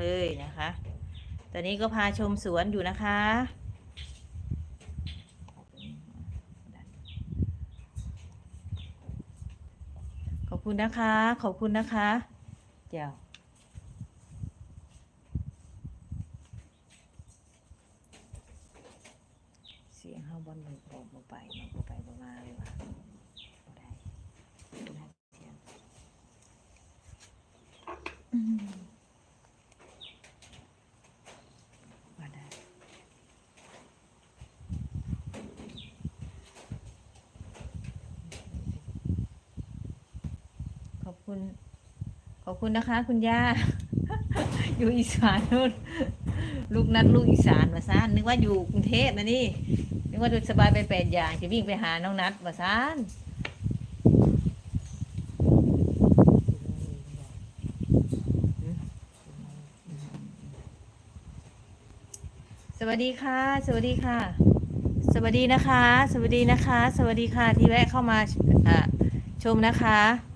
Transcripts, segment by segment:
เลยนะคะ ตอนนี้ก็พาชมสวนอยู่นะคะ ขอบคุณนะคะ ขอบคุณนะคะเจ้าเสียงเฮาบอลมันออกมาไปมันไปบ่มาเลยว่ะบ่ได้บ่ได้เสียงอืมบ่ได้ขอบ คุณ ขอบคุณนะคะ คุณย่า อยู่อีสานนู่นลูกนัดลูกอีสานมาซานนึกว่าอยู่กรุงเทพนะนี่นึกว่าดูสบายไปแปดอย่างจะวิ่งไปหาน้องนัดมาซานสวัสดีค่ะ สวัสดีค่ะ สวัสดีนะคะ สวัสดีนะคะ สวัสดีค่ะที่แวะเข้ามาชมนะคะ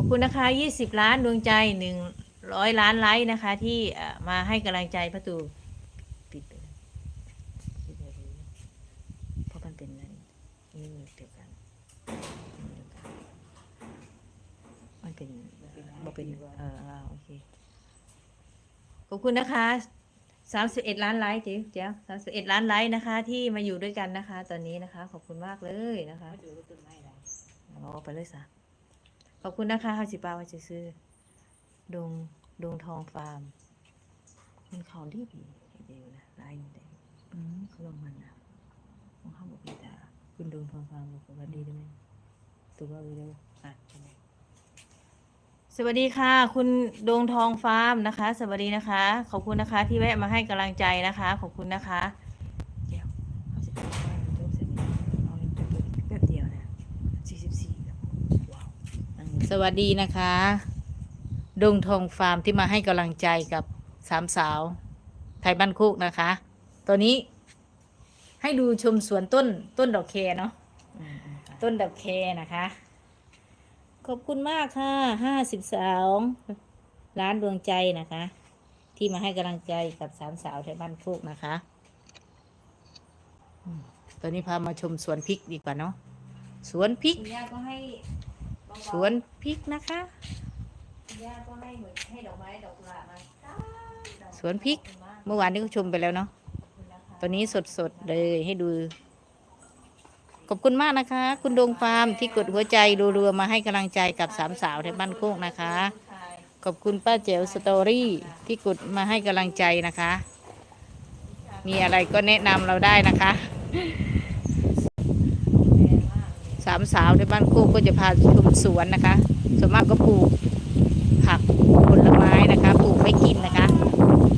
อบคุณนะคะ 20 ล้านดวงใจ 100 ล้านไลค์นะคะ ที่เอ่อมาให้กำลังใจประตูปิดไปแล้วปิดไปเลยเพราะมันเป็นอะไรนี่เดียวกันนี่เดียวกัน มันเป็นบ่เป็นเอออ่าโอเค ขอบคุณนะคะ31ล้านไลค์เจ๊เจ้า31ล้านไลค์นะคะ ที่มาอยู่ด้วยกันนะคะ ตอนนี้นะคะ ขอบคุณมากเลยนะคะเอาไปเลยสะ ขอบคุณนะคะฮาจิปาว่าจะซื้อดงดงทองฟาร์มมันเขาดีดีเดียวนะลายมันได้อืมเขาลงมันนะของเขาบอกพี่ตาคุณดงทองฟาร์มบอกว่าดีได้ไหมตัวว่าวิดีโออะใช่ไหมสวัสดีค่ะ คุณดงทองฟาร์มนะคะ สวัสดีนะคะ ขอบคุณนะคะ ที่แวะมาให้กำลังใจนะคะ ขอบคุณนะคะเดี๋ยวเขาจะไปว่ามันจบเสร็จแล้วเอาเงินไปเปิดแป๊บเดียวนะสี่สิบสี่แล้วว้าว สวัสดีนะคะ ดงทองฟาร์มที่มาให้กำลังใจกับสามสาว ไทยบ้านโคกนะคะตัวนี้ให้ดูชมสวนต้นต้นดอกแคเนาะต้นดอกแคนะคะ ขอบคุณมากค่ะห้าสิบสาวล้านดวงใจนะคะ ที่มาให้กำลังใจกับสามสาวไทยบ้านโคกนะคะตอนนี้พามาชมสวนพริกดีกว่าเนาะสวนพริกคุณย่าก็ให้ สวนพริกนะคะคุณย่าก็ให้เหมือนให้ดอกไม้ดอกกุหลาบมาดอกสวนพริก ขอบคุณมากเมื่อวานนี้ก็ชมไปแล้วเนาะ ขอบคุณนะคะตอนนี้สดๆเลยให้ดู ขอบคุณมากนะคะ คุณดวงฟาร์มที่กดหัวใจรัวๆมาให้กำลังใจกับสามสาวที่บ้านโคกนะคะขอบคุณป้าเจ๋วสตอรี่ที่กดมาให้กำลังใจนะคะ มีอะไรก็แนะนำเราได้นะคะสามสาวที่บ้านโคกก็จะพาชมสวนนะคะ ส่วนมากก็ปลูกผักผลไม้นะคะ ปลูกไม่กินนะคะ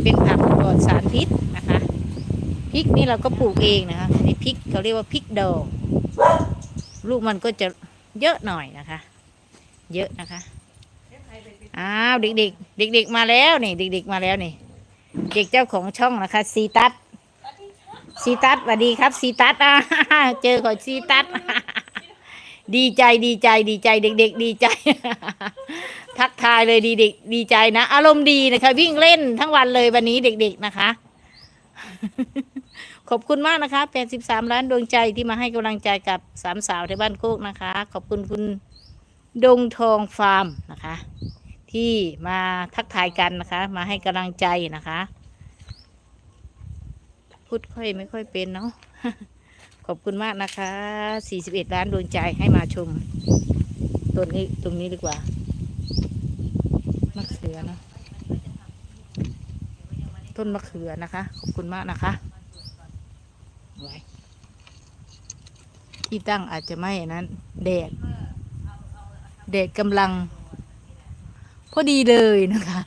เป็นผักปลอดสารพิษนะคะพริกนี่เราก็ปลูกเองนะคะนี่พริกเขาเรียกว่าพริกดองลูกมันก็จะเยอะหน่อยนะคะ เยอะนะคะอ้าวเด็กๆ เด็ก ๆ มาแล้วนี่ เด็ก ๆ มาแล้วนี่ เด็กเจ้าของช่องนะคะซีตัสซีตัสสวัสดีครับซีตัสอ่าเจอขอซีตัส ดีใจดีใจดีใจเด็ก ๆ ดีใจ ทักทายเลยดีเด็กดีใจนะ อารมณ์ดีนะคะ วิ่งเล่นทั้งวันเลยวันนี้เด็ก ๆนะคะ ขอบคุณมากนะคะ83ล้านดวงใจที่มาให้กำลังใจกับสามสาวที่บ้านโคกนะคะ ขอบคุณคุณดงทองฟาร์มนะคะ ที่มาทักทายกันนะคะ มาให้กำลังใจนะคะ พูดค่อยไม่ค่อยเป็นเนาะ ขอบคุณมากนะคะ 41 ล้านดวงใจให้มาชมต้นนี้ตรงนี้ดีกว่า มะเขือเนาะต้นมะเขือนะคะ ขอบคุณมากนะคะไว้ที่ตั้งอาจจะไม่นั้นแดดแดดกำลัง พอดีเลยนะคะ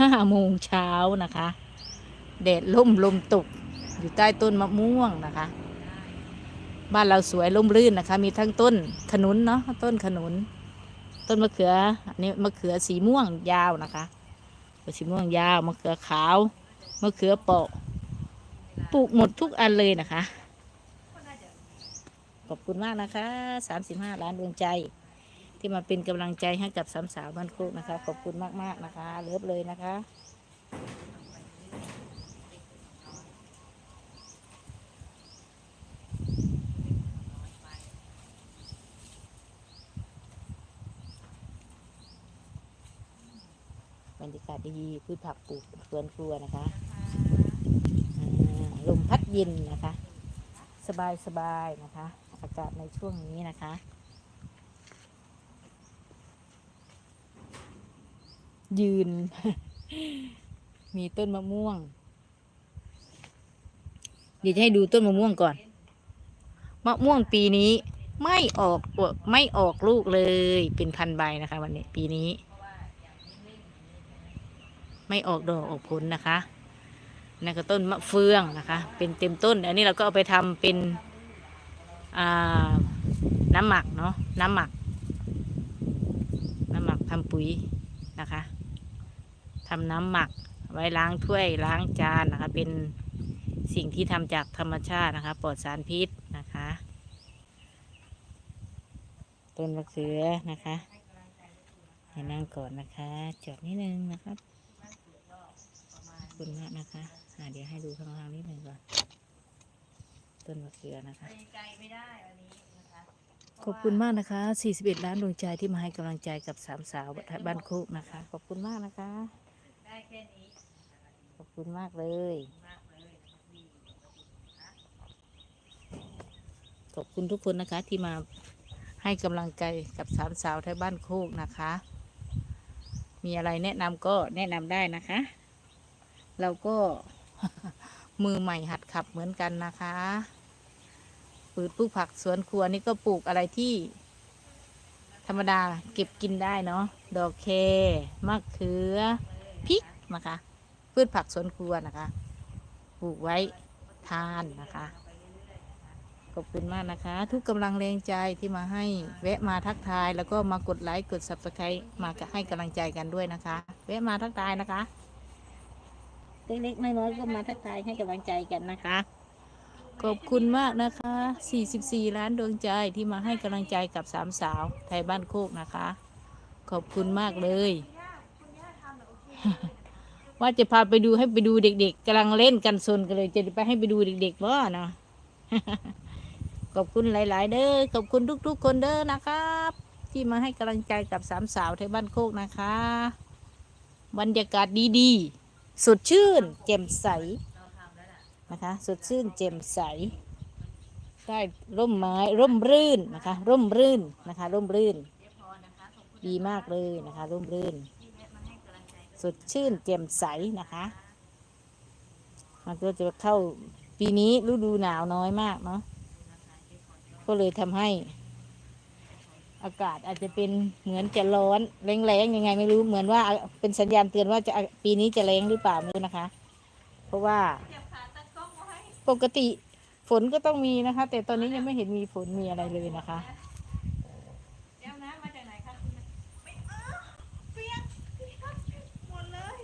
ห้าโมงเช้านะคะ แดดล่มลมตก อยู่ใต้ต้นมะม่วงนะคะ บ้านเราสวยล่มรื่นนะคะ มีทั้งต้นขนุนเนาะต้นขนุน ต้นมะเขืออันนี้มะเขือสีม่วงยาวนะคะมะเขือสีม่วงยาวมะเขือขาวมะเขือเปราะปลูกหมดทุกอันเลยนะคะ ขอบคุณมากนะคะ35ล้านดวงใจ ที่มาเป็นกำลังใจให้กับสามสาวบ้านโคกนะคะ ขอบคุณมากๆนะคะ เลิฟเลยนะคะ บรรยากาศ ดีพืชผักปลูกสวนครัวนะคะลมพัดเย็นนะคะ สบายสบายๆนะคะ อากาศในช่วงนี้นะคะยืน มีต้นมะม่วง เดี๋ยวจะให้ดูต้นมะม่วงก่อน มะม่วงปีนี้ไม่ออกไม่ออกลูกเลย เป็นพันใบนะคะ วันนี้ปีนี้ ไม่ออกดอกออกผลนะคะนั่นก็ต้นมะเฟืองนะคะ เป็นเต็มต้น อันนี้เราก็เอาไปทำเป็นน้ำหมักเนาะน้ำหมัก น้ำหมักทำปุ๋ยนะคะทำน้ำหมักไว้ล้างถ้วยล้างจานนะคะ เป็นสิ่งที่ทำจากธรรมชาตินะคะปลอดสารพิษนะคะ ต้นมะเขือนะคะให้นั่งก่อนนะคะ จอดนิดนึงนะครับ คุณมากนะคะอ่าเดี๋ยวให้ดูข้างล่างนิดหนึ่งก่อน ต้นมะเขือนะคะไกลไม่ได้วันนี้นะคะขอบคุณมากนะคะ 41 ล้านดวงใจที่มาให้กำลังใจกับสามสาวบ้านโคกนะคะ ขอบคุณมากนะคะ ได้แค่นี้ขอบคุณมากเลย มากเลยดีขอบคุณทุกคนนะคะที่มาให้กำลังใจกับสามสาวไทยบ้านโคกนะคะ มีอะไรแนะนำก็แนะนำได้นะคะ เราก็มือใหม่หัดขับเหมือนกันนะคะปืดปลูกผักสวนครัวนี่ก็ปลูกอะไรที่ ธรรมดาเก็บกินได้เนาะดอกแคมะเขือพริกนะคะ พืชผักสวนครัวนะคะ ปลูกไว้ทานนะคะขอบคุณมากนะคะ ทุกกำลังแรงใจที่มาให้แวะมาทักทาย แล้วก็มากดไลค์กด subscribe มาให้กำลังใจกันด้วยนะคะ แวะมาทักทายนะคะ เล็กๆน้อยๆก็มาทักทายให้กำลังใจกันนะคะ ขอบคุณมากนะคะ 44 ล้านดวงใจที่มาให้กำลังใจกับสามสาว ไทยบ้านโคกนะคะ ขอบคุณมากเลย ว่าจะพาไปดูให้ไปดูเด็ก ๆกำลังเล่นกันซนกันเลย จะไปให้ไปดูเด็กๆบ่เนาะขอบคุณหลาย ๆ เด้อขอบคุณทุก ๆ คนเด้อนะครับ ที่มาให้กำลังใจกับสามสาวไทยบ้านโคกนะคะ บรรยากาศดี ๆ สดชื่นแจ่มใสนะคะ สดชื่นแจ่มใสได้ร่มไม้ร่มรื่นนะคะ ร่มรื่นนะคะ ร่มรื่น ดีมากเลยนะคะ ร่มรื่น สดชื่นแจ่มใสนะคะมันก็จะเข้าปีนี้ฤดูหนาวน้อยมากเนาะก็เลยทำให้ อากาศอาจจะเป็นเหมือนจะร้อนแรงๆยังไงไม่รู้เหมือนว่าเป็นสัญญาณเตือนว่าจะปีนี้จะแรงหรือเปล่าไม่รู้นะคะ เพราะว่าปกติฝนก็ต้องมีนะคะ แต่ตอนนี้ยังไม่เห็นมีฝนมีอะไรเลยนะคะเดี๋ยวนะมากนะคุณไม่เออเปียกเปียกหมดเลย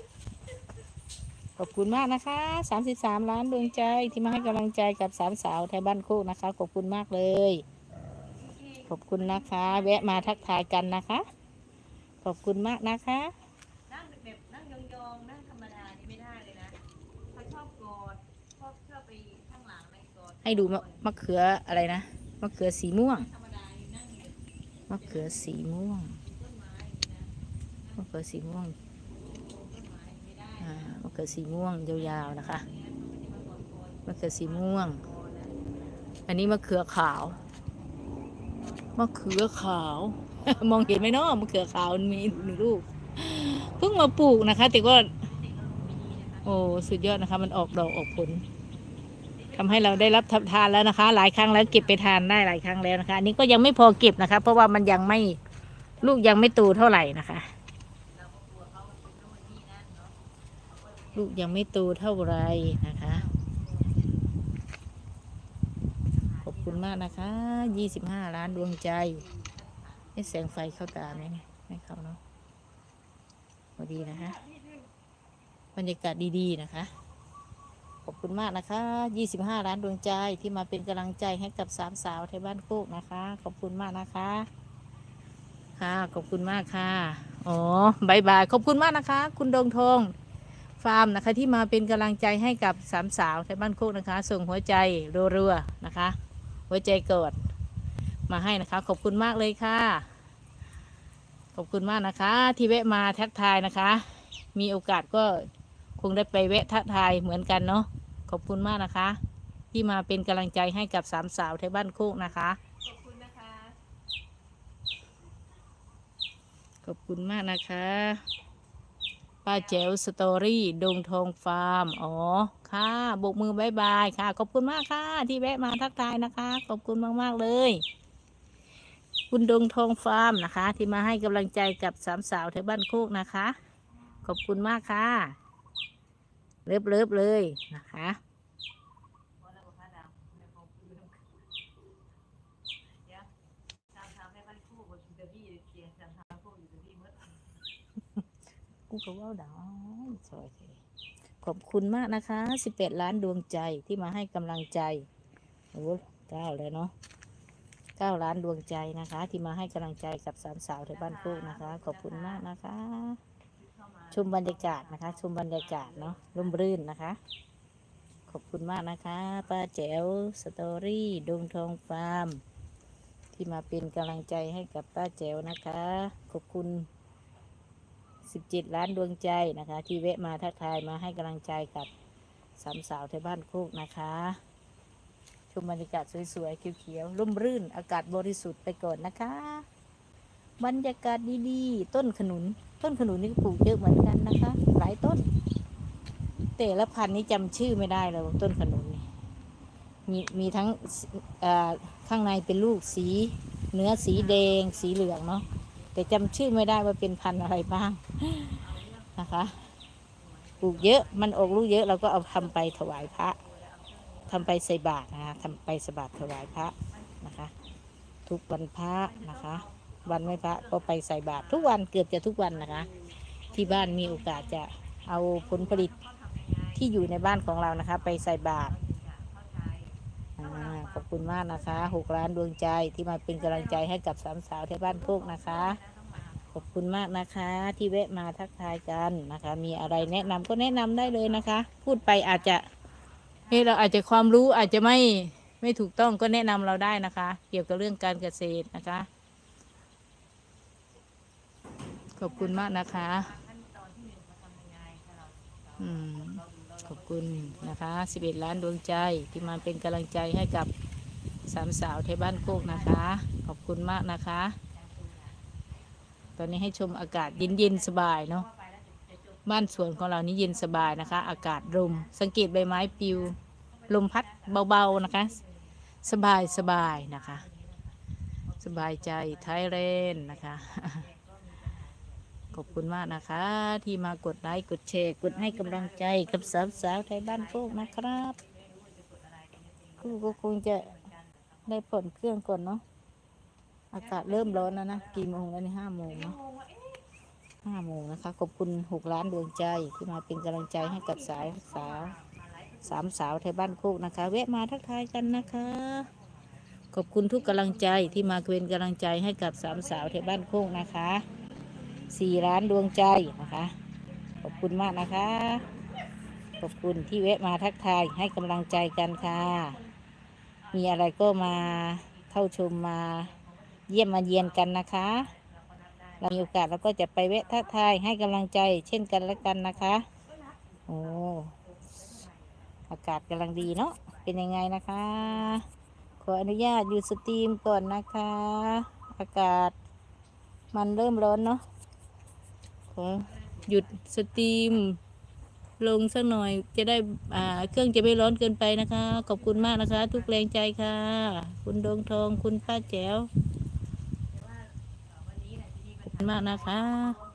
ขอบคุณมากนะคะ 33 ล้านดวงใจที่มาให้กำลังใจกับสามสาวไทยบ้านโคกนะคะ ขอบคุณมากเลย ขอบคุณนะคะ แวะมาทักทายกันนะคะ ขอบคุณมากนะคะ นั่งแบบนั่งยองๆนั่งธรรมดานี่ไม่ได้เลยนะเขาชอบกอดชอบชอบไปข้างหลังในกอดให้ดูมะมะเขืออะไรนะมะเขือสีม่วงธรรมดานี่นั่งอยู่มะเขือสีม่วงมะเขือสีม่วงอ่ามะเขือสีม่วงยาวๆนะคะมะเขือสีม่วง อันนี้มะเขือขาว มะเขือขาว มองเห็นไหมเนาะมะเขือขาวมันมีหนึ่งลูกเพิ่งมาปลูกนะคะ แต่ก็โอ้สุดยอดนะคะ มันออกดอกออกผลทำให้เราได้รับทานแล้วนะคะ หลายครั้งแล้วเก็บไปทานได้หลายครั้งแล้วนะคะอันนี้ก็ยังไม่พอเก็บนะคะ เพราะว่ามันยังไม่ลูกยังไม่โตเท่าไหร่นะคะ ลูกยังไม่โตเท่าไหร่นะคะ ขอบ คุณมากนะคะยี่สิบห้าล้านดวงใจให้แสงไฟเข้าตาไหมเนี่ยไม่เข้าเนาะพอดีนะคะบรรยากาศดีๆนะคะ ขอบคุณมากนะคะยี่สิบห้าล้านดวงใจที่มาเป็นกำลังใจให้กับสามสาวไทยบ้านโคกนะคะ ขอบคุณมากนะคะ ค่ะ ขอบคุณมากค่ะ อ๋อบายบาย ขอบคุณมากนะคะ คุณดงทองฟาร์มนะคะที่มาเป็นกำลังใจให้กับสามสาวไทยบ้านโคกนะคะ ส่งหัวใจรัวๆนะคะ หัวใจกดมาให้นะคะ ขอบคุณมากเลยค่ะ ขอบคุณมากนะคะ ที่แวะมาทักทายนะคะ มีโอกาสก็คงได้ไปแวะทักทายเหมือนกันเนาะขอบคุณมากนะคะ ที่มาเป็นกำลังใจให้กับสามสาวไทยบ้านโคกนะคะ ขอบคุณนะคะ ขอบคุณมากนะคะ ป้าแจ๋วสตอรี่ดงทองฟาร์ม อ๋อ ค่ะโบกมือบายบายค่ะ ขอบคุณมากค่ะ ที่แวะมาทักทายนะคะ ขอบคุณมาก ๆ เลย คุณดงทองฟาร์มนะคะ ที่มาให้กำลังใจกับสามสาวแถวบ้านโคกนะคะ ขอบคุณมากค่ะ เลิฟเลิฟเลยนะคะ พอเราบอกว่าดาวในของคุณเดี๋ยวตามทางให้บ้านคู่บนเดบี้เสียงตามทางคู่อยู่เดบี้เมื่อ กูก็ว่าดาวสวยขอบคุณมากนะคะสิบแปดล้านดวงใจที่มาให้กำลังใจโอ้เก้าเลยเนาะเก้าล้านดวงใจนะคะ ที่มาให้กำลังใจกับสามสาวที่บ้านโคกนะคะ ขอบคุณมากนะคะ ชมบรรยากาศนะคะ ชมบรรยากาศเนาะร่มรื่นนะคะ ขอบคุณมากนะคะป้าแจ๋วสตอรี่ดวงทองฟาร์มที่มาเป็นกำลังใจให้กับป้าแจ๋วนะคะ ขอบคุณ 17 ล้านดวงใจนะคะ ที่แวะมาทักทายมาให้กำลังใจกับสามสาวที่บ้านโคกนะคะ ชมบรรยากาศสวยๆเขียวๆร่มรื่นอากาศบริสุทธิ์ไปก่อนนะคะ บรรยากาศดีๆ ต้นขนุน ต้นขนุนนี่ก็ปลูกเยอะเหมือนกันนะคะ หลายต้น แต่ละพันธุ์นี้จำชื่อไม่ได้เลยต้นขนุนนี่มีมีทั้งข้างในเป็นลูกสี เนื้อสีแดงสีเหลืองเนาะ แต่จำชื่อไม่ได้ว่าเป็นพันธุ์อะไรบ้างนะคะปลูกเยอะมันออกลูกเยอะเราก็เอาทำไปถวายพระทำไปใส่บาตรนะคะทำไปสบาตรถวายพระนะคะ ทุกวันพระนะคะ วันไม่พระก็ไปใส่บาตรทุกวันเกือบจะทุกวันนะคะ ที่บ้านมีโอกาสจะเอาผลผลิตที่อยู่ในบ้านของเรานะคะ ไปใส่บาตร คุณมากนะคะหกล้านดวงใจที่มาเป็นกำลังใจให้กับสามสาวที่บ้านโคกนะคะ ขอบคุณมากนะคะ ที่แวะมาทักทายกันนะคะ มีอะไรแนะนำก็แนะนำได้เลยนะคะ พูดไปอาจจะเฮ้เราอาจจะความรู้อาจจะไม่ไม่ถูกต้องก็แนะนำเราได้นะคะ เกี่ยวกับเรื่องการเกษตรนะคะ ขอบคุณมากนะคะขั้นตอนที่หนึ่งมาทำยังไงถ้าเราอืมเราดูเราขอบคุณนะคะ 11 ล้านดวงใจที่มาเป็นกำลังใจให้กับ สามสาวไทยบ้านโคกนะคะ ขอบคุณมากนะคะ ตอนนี้ให้ชมอากาศเย็นๆสบายเนาะบ้านสวนของเรานี่เย็นสบายนะคะ อากาศลมสังเกตใบไม้ปลิว ลมพัดเบาๆนะคะ สบายสบายนะคะ สบายใจไทยแลนนะคะ ขอบคุณมากนะคะ ที่มากดไลค์กดแชร์กดให้กำลังใจกับสาวสาวๆไทยบ้านโคกนะครับกูก็คงจะ ได้ผ่อนเครื่องก่อนเนาะ อากาศเริ่มร้อนแล้วนะ กี่โมงแล้วนี่ห้าโมงเนาะห้าโมงนะคะ ขอบคุณหกล้านดวงใจที่มาเป็นกำลังใจให้กับสายสาวสามสาวไทยบ้านโคกนะคะแวะมาทักทายกันนะคะ ขอบคุณทุกกำลังใจที่มาเป็นกำลังใจให้กับสามสาวไทยบ้านโคกนะคะสี่ล้านดวงใจนะคะ ขอบคุณมากนะคะ ขอบคุณที่แวะมาทักทายให้กำลังใจกันค่ะ มีอะไรก็มาเข้าชมมาเยี่ยมมาเยียนกันนะคะ เรามีโอกาสเราก็จะไปแวะทักทายให้กำลังใจเช่นกันและกันนะคะ โอ้อากาศกำลังดีเนาะเป็นยังไงนะคะ ขออนุญาตหยุดสตรีมก่อนนะคะ อากาศมันเริ่มร้อนเนาะขอหยุดสตรีม ลงสักหน่อยจะได้อ่าเครื่องจะไม่ร้อนเกินไปนะคะ ขอบคุณมากนะคะ ทุกแรงใจค่ะ คุณดวงทองคุณป้าแจ๋ววันนี้แหละทีนี้มันมากนะคะ